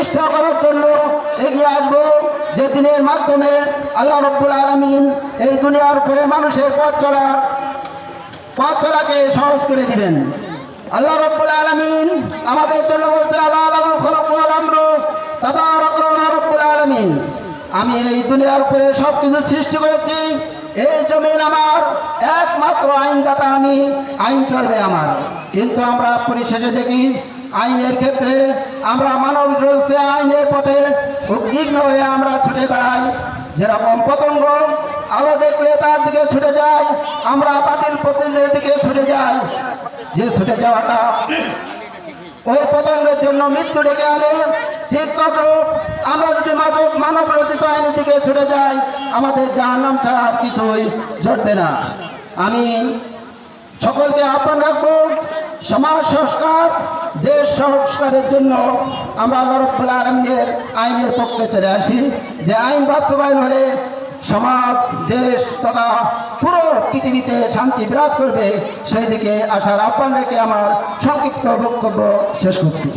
প্রতিষ্ঠা করার জন্য এগিয়ে আসব। যে দিনের মাধ্যমে আল্লাহ রব্বুল আলমিন এই দুনিয়ার উপরে মানুষের পথ চলার পথ চলাকে সহজ করে দিবেন। আল্লাহ রব্বুল আলমিন আমাদের জন্য বলছেন, আল্লাহ রব্বুল আলমিন। আমি এই দুনিয়ার উপরে সব কিছু সৃষ্টি করেছি। এই জমিন আমার একমাত্র আইনদাতা আমি, আইন চলবে আমার। কিন্তু আমরা পরিশেষে দেখি, আইনের ক্ষেত্রে আমরা মানব উদ্বিগ্ন হয়ে আমরা ছুটে বেড়াই। যেরকম পতঙ্গ, আলো দেখলে তার দিকে ছুটে যায়, আমরা বাতিল পতিলের দিকে ছুটে যাই। যে ছুটে যাওয়াটা ওই পতঙ্গের জন্য মৃত্যু ডেকে আনে। ঠিক তদ্রুপ আমরা যদি মানব মানব রচিত আইনের দিকে ছুটে যাই, আমাদের জাহান্নাম ছাড়া আর কিছুই ঘটবে না। আমি সকলকে আহ্বান রাখব, সমাজ সংস্কার, দেশ সংস্কারের জন্য আমরা আল্লাহ আলমের আইনের পক্ষে চলে আসি। যে আইন বাস্তবায়ন হলে সমাজ, দেশ তথা পুরো পৃথিবীতে শান্তি বিরাজ করবে সেই দিকে আসার আহ্বান রেখে আমার সংক্ষিপ্ত বক্তব্য শেষ করছি।